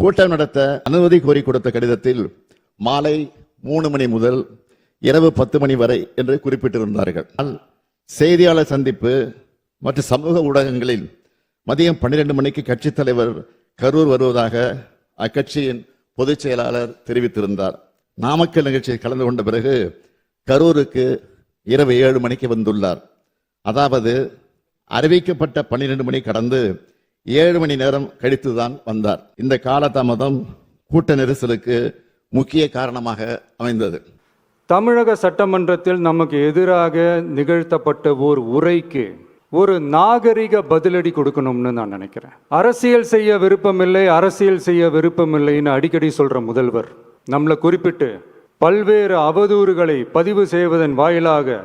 கூட்டம் நடத்த அனுமதி கோரி கொடுத்த கடிதத்தில் மாலை மூணு மணி முதல் இரவு பத்து மணி வரை என்று குறிப்பிட்டிருந்தார்கள். செய்தியாளர் சந்திப்பு மற்றும் சமூக ஊடகங்களில் மதியம் பன்னிரண்டு மணிக்கு கட்சித் தலைவர் கரூர் வருவதாக அக்கட்சியின் பொதுச் செயலாளர் தெரிவித்திருந்தார். நாமக்கல் நிகழ்ச்சியில் கலந்து கொண்ட பிறகு கரூருக்கு இரவு ஏழு மணிக்கு வந்துள்ளார். அதாவது அறிவிக்கப்பட்ட பன்னிரண்டு மணி கடந்து ஏழு மணி நேரம் கழித்துதான் வந்தார். இந்த காலதாமதம் கூட்ட நெரிசலுக்கு முக்கிய காரணமாக அமைந்தது. தமிழக சட்டமன்றத்தில் நமக்கு எதிராக நிகழ்த்தப்பட்ட ஓர் உரைக்கு ஒரு நாகரிக பதிலடி கொடுக்கணும்னு நான் நினைக்கிறேன். அரசியல் செய்ய விருப்பமில்லை அரசியல் செய்ய விருப்பமில்லைன்னு அடிக்கடி சொல்ற முதல்வர். நம்மளை குறிப்பிட்டு பல்வேறு அவதூறுகளை பதிவு செய்வதன் வாயிலாக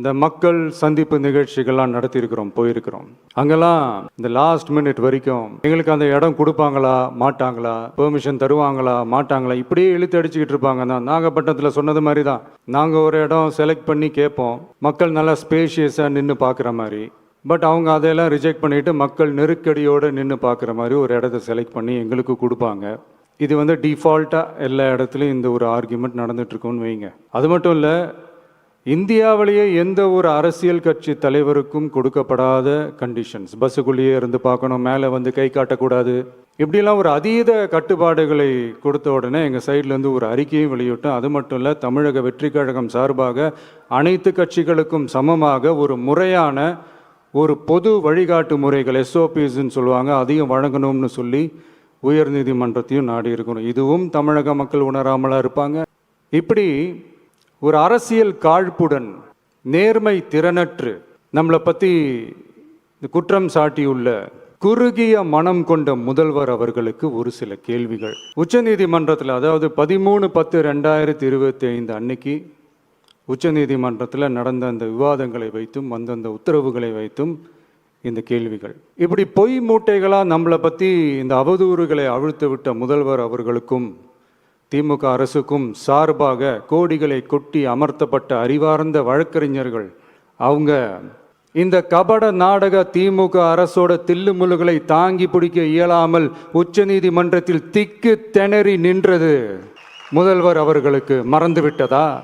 இந்த மக்கள் சந்திப்பு நிகழ்ச்சிகள்லாம் நடத்தியிருக்கிறோம் போயிருக்கிறோம். அங்கெல்லாம் இந்த லாஸ்ட் மினிட் வரைக்கும் எங்களுக்கு அந்த இடம் கொடுப்பாங்களா மாட்டாங்களா பெர்மிஷன் தருவாங்களா மாட்டாங்களா இப்படியே இழுத்து அடிச்சுக்கிட்டு இருப்பாங்க. தான் நாகப்பட்டினத்தில் சொன்னது மாதிரி தான் நாங்கள் ஒரு இடம் செலக்ட் பண்ணி கேட்போம். மக்கள் நல்லா ஸ்பேஷியஸாக நின்று பார்க்குற மாதிரி. பட் அவங்க அதையெல்லாம் ரிஜெக்ட் பண்ணிட்டு மக்கள் நெருக்கடியோடு நின்று பார்க்குற மாதிரி ஒரு இடத்த செலக்ட் பண்ணி எங்களுக்கு கொடுப்பாங்க. இது வந்து டிஃபால்ட்டாக எல்லா இடத்துலையும் இந்த ஒரு ஆர்குமெண்ட் நடந்துட்டு இருக்கும்னு வைங்க. அது மட்டும் இல்லை இந்தியாவிலேயே எந்த ஒரு அரசியல் கட்சி தலைவருக்கும் கொடுக்கப்படாத கண்டிஷன்ஸ் பஸ்ஸுக்குள்ளேயே இருந்து பார்க்கணும் மேலே வந்து கை காட்டக்கூடாது. இப்படிலாம் ஒரு அதீத கட்டுப்பாடுகளை கொடுத்த உடனே எங்கள் சைட்லேருந்து ஒரு அறிக்கையும் வெளியிட்டோம். அது மட்டும் இல்லை தமிழக வெற்றி கழகம் சார்பாக அனைத்து கட்சிகளுக்கும் சமமாக ஒரு முறையான ஒரு பொது வழிகாட்டு முறைகள் எஸ்ஓபிஸ்ன்னு சொல்லுவாங்க அதையும் வழங்கணும்னு சொல்லி உயர்நீதிமன்றத்தையும் நாடி இருக்கணும் இதுவும் தமிழக மக்கள் உணராமலாக இருப்பாங்க. இப்படி ஒரு அரசியல் காழ்ப்புடன் நேர்மை திறனற்று நம்மளை பற்றி குற்றம் சாட்டியுள்ள குறுகிய மனம் கொண்ட முதல்வர் அவர்களுக்கு ஒரு சில கேள்விகள். உச்சநீதிமன்றத்தில் அதாவது பதிமூணு பத்து ரெண்டாயிரத்தி இருபத்தி ஐந்து அன்னைக்கு உச்சநீதிமன்றத்தில் நடந்த அந்த விவாதங்களை வைத்தும் அந்தந்த உத்தரவுகளை வைத்தும் இந்த கேள்விகள். இப்படி பொய் மூட்டைகளாக நம்மளை பற்றி இந்த அவதூறுகளை அழுத்துவிட்ட விட்ட முதல்வர் அவர்களுக்கும் திமுக அரசுக்கும் சார்பாக கோடிகளை கொட்டி அமர்த்தப்பட்ட அறிவார்ந்த வழக்கறிஞர்கள் அவங்க இந்த கபட நாடக திமுக அரசோட தில்லுமுழுகளை தாங்கி பிடிக்க இயலாமல் உச்சநீதிமன்றத்தில் திக்கு திணறி நின்றது. முதல்வர் அவர்களுக்கு மறந்துவிட்டதா?